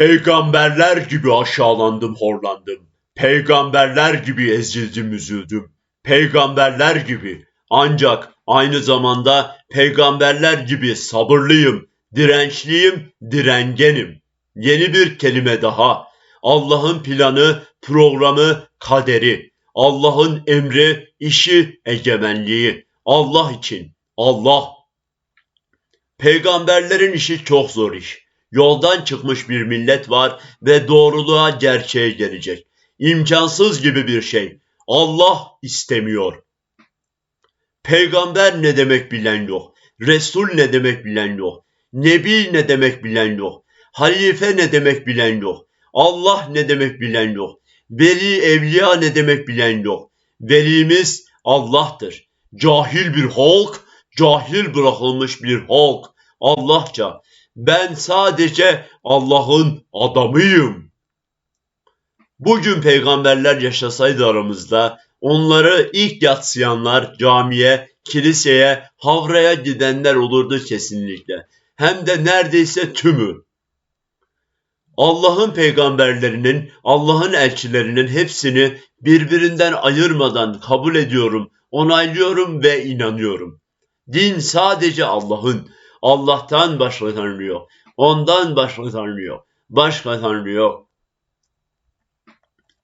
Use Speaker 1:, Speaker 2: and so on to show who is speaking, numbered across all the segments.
Speaker 1: Peygamberler gibi aşağılandım, horlandım. Peygamberler gibi ezildim, üzüldüm. Peygamberler gibi. Ancak aynı zamanda peygamberler gibi sabırlıyım, dirençliyim, direngenim. Yeni bir kelime daha. Allah'ın planı, programı, kaderi. Allah'ın emri, işi, egemenliği. Allah için. Allah. Peygamberlerin işi çok zor iş. Yoldan çıkmış bir millet var ve doğruluğa gerçeğe gelecek. İmkansız gibi bir şey. Allah istemiyor. Peygamber ne demek bilen yok. Resul ne demek bilen yok. Nebi ne demek bilen yok. Halife ne demek bilen yok. Allah ne demek bilen yok. Veli evliya ne demek bilen yok. Velimiz Allah'tır. Cahil bir halk, cahil bırakılmış bir halk. Allahça ben sadece Allah'ın adamıyım. Bugün peygamberler yaşasaydı aramızda onları ilk yatsıyanlar camiye, kiliseye, havraya gidenler olurdu kesinlikle. Hem de neredeyse tümü. Allah'ın peygamberlerinin, Allah'ın elçilerinin hepsini birbirinden ayırmadan kabul ediyorum, onaylıyorum ve inanıyorum. Din sadece Allah'ın. Allah'tan başka tanrı yok. Ondan başka tanrı yok. Başka tanrı yok.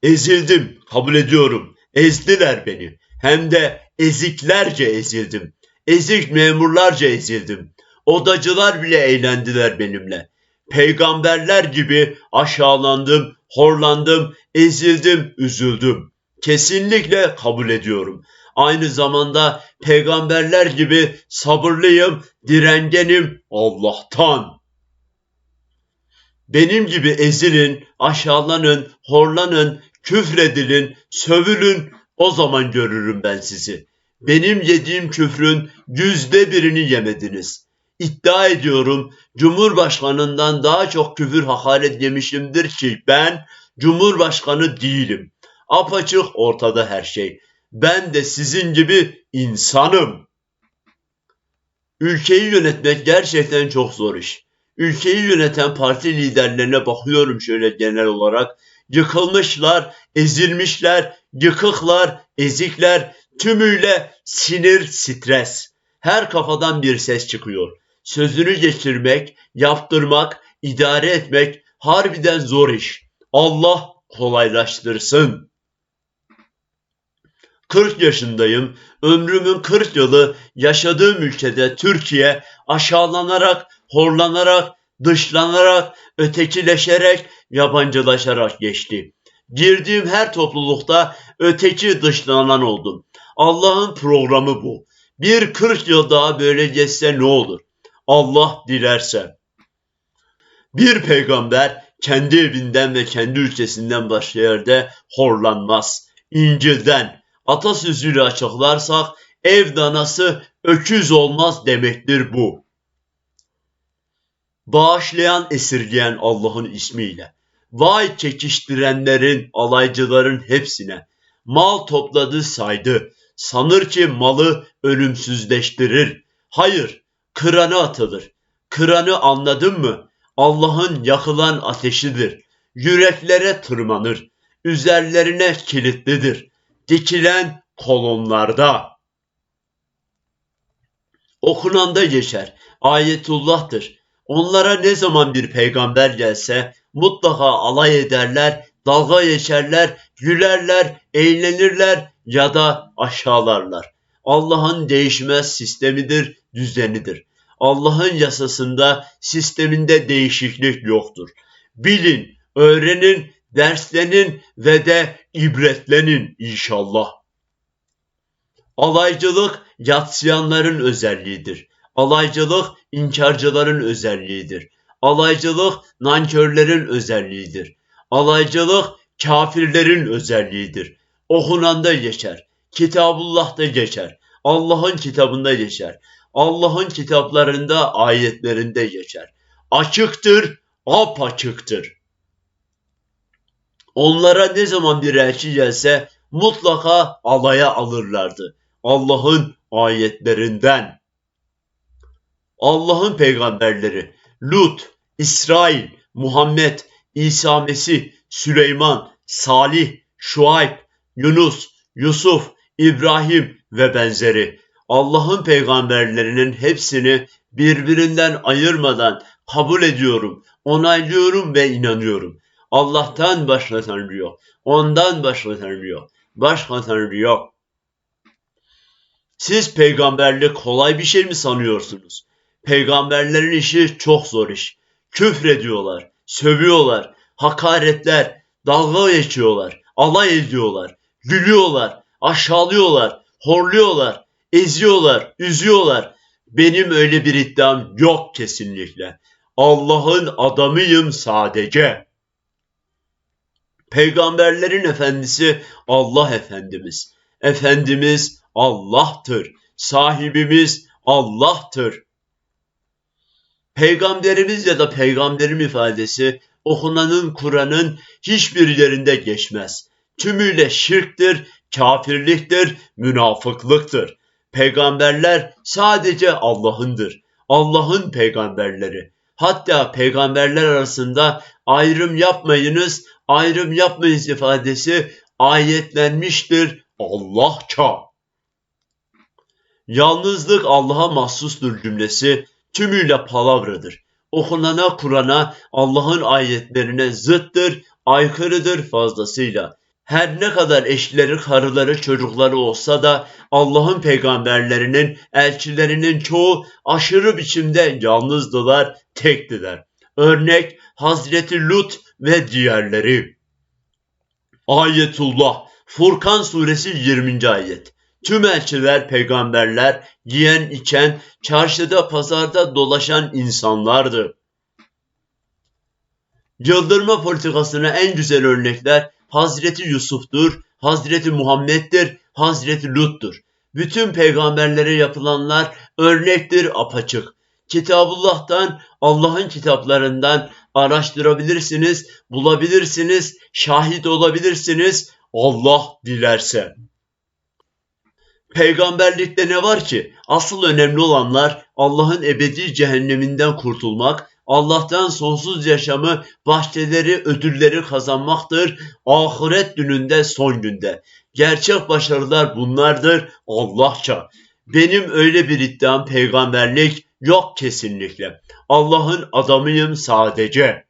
Speaker 1: Ezildim, kabul ediyorum. Ezdiler beni. Hem de eziklerce ezildim. Ezik memurlarca ezildim. Odacılar bile eğlendiler benimle. Peygamberler gibi aşağılandım, horlandım, ezildim, üzüldüm. Kesinlikle kabul ediyorum. Aynı zamanda peygamberler gibi sabırlıyım, direngenim Allah'tan. Benim gibi ezilin, aşağılanın, horlanın, küfredilin, sövülün, o zaman görürüm ben sizi. Benim yediğim küfrün yüzde birini yemediniz. İddia ediyorum Cumhurbaşkanından daha çok küfür hakaret yemişimdir ki ben Cumhurbaşkanı değilim. Apaçık ortada her şey. Ben de sizin gibi insanım. Ülkeyi yönetmek gerçekten çok zor iş. Ülkeyi yöneten parti liderlerine bakıyorum şöyle genel olarak. Yıkılmışlar, ezilmişler, yıkıklar, ezikler, tümüyle sinir, stres. Her kafadan bir ses çıkıyor. Sözünü geçirmek, yaptırmak, idare etmek harbiden zor iş. Allah kolaylaştırsın. 40 yaşındayım. Ömrümün 40 yılı yaşadığım ülkede Türkiye aşağılanarak, horlanarak, dışlanarak, ötekileşerek, yabancılaşarak geçti. Girdiğim her toplulukta öteki dışlanan oldum. Allah'ın programı bu. Bir 40 yıl daha böyle geçse ne olur? Allah dilerse. Bir peygamber kendi evinden ve kendi ülkesinden başka yerde horlanmaz. İncil'den, atasözüyle açıklarsak ev danası öküz olmaz demektir bu. Bağışlayan esirgeyen Allah'ın ismiyle. Vay çekiştirenlerin, alaycıların hepsine. Mal topladı saydı. Sanır ki malı ölümsüzleştirir. Hayır, kıranı atılır. Kıranı anladın mı? Allah'ın yakılan ateşidir. Yüreklere tırmanır. Üzerlerine kilitlidir dikilen kolonlarda. Okunanda geçer. Ayetullah'tır. Onlara ne zaman bir peygamber gelse mutlaka alay ederler, dalga geçerler, gülerler, eğlenirler ya da aşağılarlar. Allah'ın değişmez sistemidir, düzenidir. Allah'ın yasasında, sisteminde değişiklik yoktur. Bilin, öğrenin, derslenin ve de ibretlenin inşallah. Alaycılık yatsıyanların özelliğidir. Alaycılık inkarcıların özelliğidir. Alaycılık nankörlerin özelliğidir. Alaycılık kafirlerin özelliğidir. Okunanda geçer. Kitabullah'ta geçer. Allah'ın kitabında geçer. Allah'ın kitaplarında, ayetlerinde geçer. Açıktır, apaçıktır. Onlara ne zaman bir elçi gelse mutlaka alaya alırlardı. Allah'ın ayetlerinden. Allah'ın peygamberleri Lut, İsrail, Muhammed, İsa Mesih, Süleyman, Salih, Şuayb, Yunus, Yusuf, İbrahim ve benzeri Allah'ın peygamberlerinin hepsini birbirinden ayırmadan kabul ediyorum, onaylıyorum ve inanıyorum. Allah'tan başka Tanrı yok. Ondan başka Tanrı yok. Başka Tanrı yok. Siz peygamberlik kolay bir şey mi sanıyorsunuz? Peygamberlerin işi çok zor iş. Küfrediyorlar, sövüyorlar, hakaretler, dalga geçiyorlar, alay ediyorlar, gülüyorlar, aşağılıyorlar, horluyorlar, eziyorlar, üzüyorlar. Benim öyle bir iddiam yok kesinlikle. Allah'ın adamıyım sadece. Peygamberlerin efendisi Allah Efendimiz. Efendimiz Allah'tır. Sahibimiz Allah'tır. Peygamberimiz ya da peygamberim ifadesi okunanın Kur'an'ın hiçbir yerinde geçmez. Tümüyle şirktir, kafirliktir, münafıklıktır. Peygamberler sadece Allah'ındır. Allah'ın peygamberleri. Hatta peygamberler arasında ayrım yapmayınız, ayrım yapmayınız ifadesi ayetlenmiştir Allahça. Yalnızlık Allah'a mahsustur cümlesi tümüyle palavradır. Okunana Kur'an'a Allah'ın ayetlerine zıttır, aykırıdır fazlasıyla. Her ne kadar eşleri, karıları, çocukları olsa da Allah'ın peygamberlerinin, elçilerinin çoğu aşırı biçimde yalnızdılar, tektiler. Örnek Hazreti Lut ve diğerleri. Ayetullah Furkan suresi 20. ayet. Tüm elçiler, peygamberler, yiyen içen, çarşıda pazarda dolaşan insanlardı. Yıldırma politikasına en güzel örnekler Hazreti Yusuf'tur, Hazreti Muhammed'dir, Hazreti Lut'tur. Bütün peygamberlere yapılanlar örnektir apaçık. Kitabullah'tan, Allah'ın kitaplarından araştırabilirsiniz, bulabilirsiniz, şahit olabilirsiniz Allah dilerse. Peygamberlikte ne var ki? Asıl önemli olanlar Allah'ın ebedi cehenneminden kurtulmak, Allah'tan sonsuz yaşamı, bahçeleri, ödülleri kazanmaktır. Ahiret gününde, son günde. Gerçek başarılar bunlardır Allahça. Benim öyle bir iddiam peygamberlik yok kesinlikle. Allah'ın adamıyım sadece.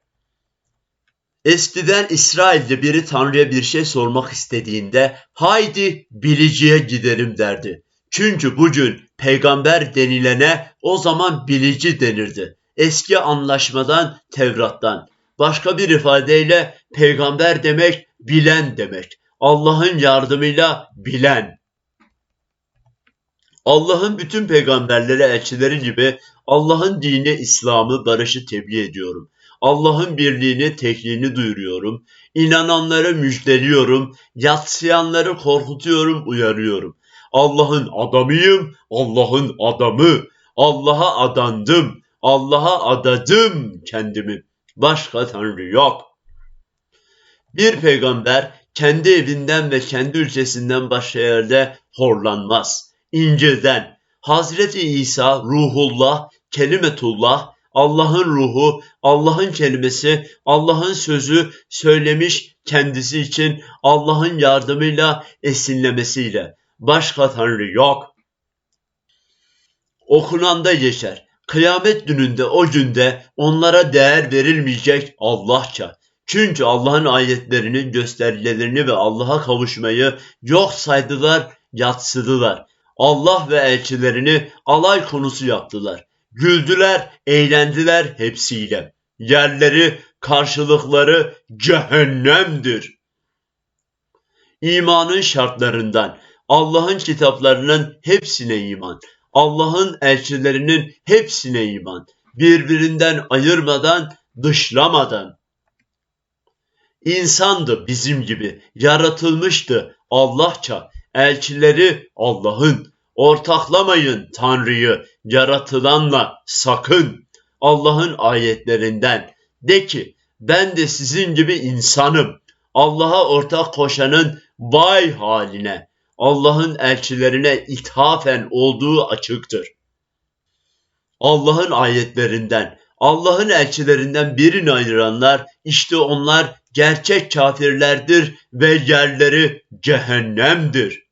Speaker 1: Eskiden İsrail'de biri Tanrı'ya bir şey sormak istediğinde haydi biliciye giderim derdi. Çünkü bugün peygamber denilene o zaman bilici denirdi. Eski anlaşmadan Tevrat'tan. Başka bir ifadeyle peygamber demek bilen demek. Allah'ın yardımıyla bilen. Allah'ın bütün peygamberleri, elçileri gibi Allah'ın dini, İslam'ı, barışı tebliğ ediyorum. Allah'ın birliğini, tekliğini duyuruyorum. İnananları müjdeliyorum. Yatsıyanları korkutuyorum, uyarıyorum. Allah'ın adamıyım, Allah'ın adamı. Allah'a adandım, Allah'a adadım kendimi. Başka tanrı yok. Bir peygamber kendi evinden ve kendi ülkesinden başka yerde horlanmaz. İncil'den Hazreti İsa ruhullah, kelimetullah, Allah'ın ruhu, Allah'ın kelimesi, Allah'ın sözü söylemiş kendisi için Allah'ın yardımıyla esinlemesiyle. Başka tanrı yok. Okunanda geçer. Kıyamet gününde o günde onlara değer verilmeyecek Allahça. Çünkü Allah'ın ayetlerini, göstergelerini ve Allah'a kavuşmayı yok saydılar, yatsıdılar. Allah ve elçilerini alay konusu yaptılar. Güldüler, eğlendiler hepsiyle. Yerleri, karşılıkları cehennemdir. İmanın şartlarından Allah'ın kitaplarının hepsine iman, Allah'ın elçilerinin hepsine iman, birbirinden ayırmadan, dışlamadan. İnsandı bizim gibi, yaratılmıştı Allahça, elçileri Allah'ın, Ortaklamayın Tanrı'yı yaratılanla sakın. Allah'ın ayetlerinden de ki ben de sizin gibi insanım. Allah'a ortak koşanın vay haline. Allah'ın elçilerine ithafen olduğu açıktır. Allah'ın ayetlerinden Allah'ın elçilerinden birini ayıranlar işte onlar gerçek kafirlerdir ve yerleri cehennemdir.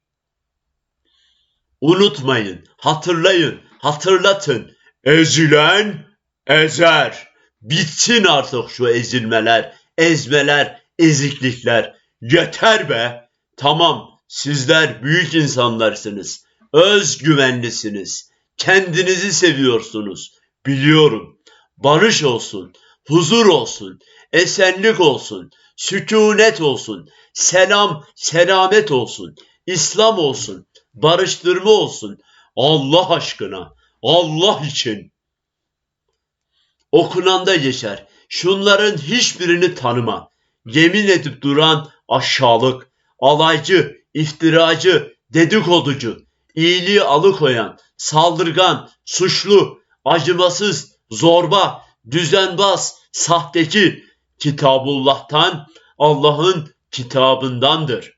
Speaker 1: Unutmayın, hatırlayın, hatırlatın. Ezilen ezer. Bitsin artık şu ezilmeler, ezmeler, eziklikler. Yeter be. Tamam, sizler büyük insanlarsınız. Özgüvenlisiniz. Kendinizi seviyorsunuz. Biliyorum. Barış olsun, huzur olsun, esenlik olsun, sükunet olsun, selam, selamet olsun, İslam olsun, barıştırma olsun. Allah aşkına, Allah için. Okunanda geçer. Şunların hiçbirini tanıma. Yemin edip duran aşağılık, alaycı, iftiracı, dedikoducu, iyiliği alıkoyan, saldırgan, suçlu, acımasız, zorba, düzenbaz, sahteki Kitabullah'tan, Allah'ın kitabındandır.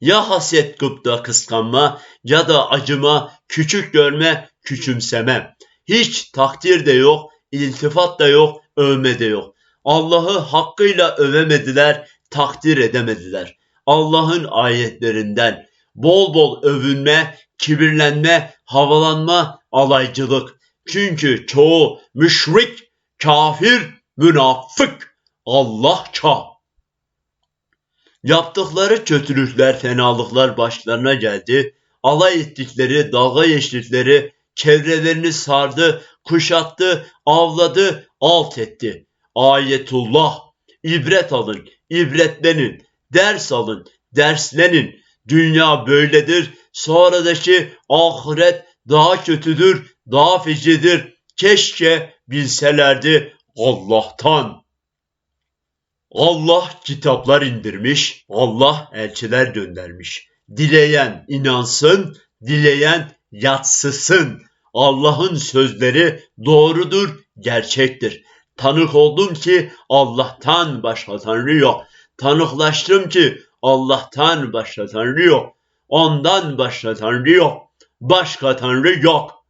Speaker 1: Ya haset gıpta kıskanma ya da acıma, küçük görme, küçümseme. Hiç takdir de yok, iltifat da yok, övme de yok. Allah'ı hakkıyla övemediler, takdir edemediler. Allah'ın ayetlerinden bol bol övünme, kibirlenme, havalanma, alaycılık. Çünkü çoğu müşrik, kafir, münafık, Allahça. Yaptıkları kötülükler, fenalıklar başlarına geldi. Alay ettikleri, dalga geçtikleri, çevrelerini sardı, kuşattı, avladı, alt etti. Ayetullah, ibret alın, ibretlenin, ders alın, derslenin. Dünya böyledir, sonradaki ahiret daha kötüdür, daha fecidir. Keşke bilselerdi Allah'tan. Allah kitaplar indirmiş, Allah elçiler göndermiş. Dileyen inansın, dileyen yatsısın. Allah'ın sözleri doğrudur, gerçektir. Tanık oldum ki Allah'tan başka Tanrı yok. Tanıklaştım ki Allah'tan başka Tanrı yok. Ondan başka Tanrı yok. Başka Tanrı yok.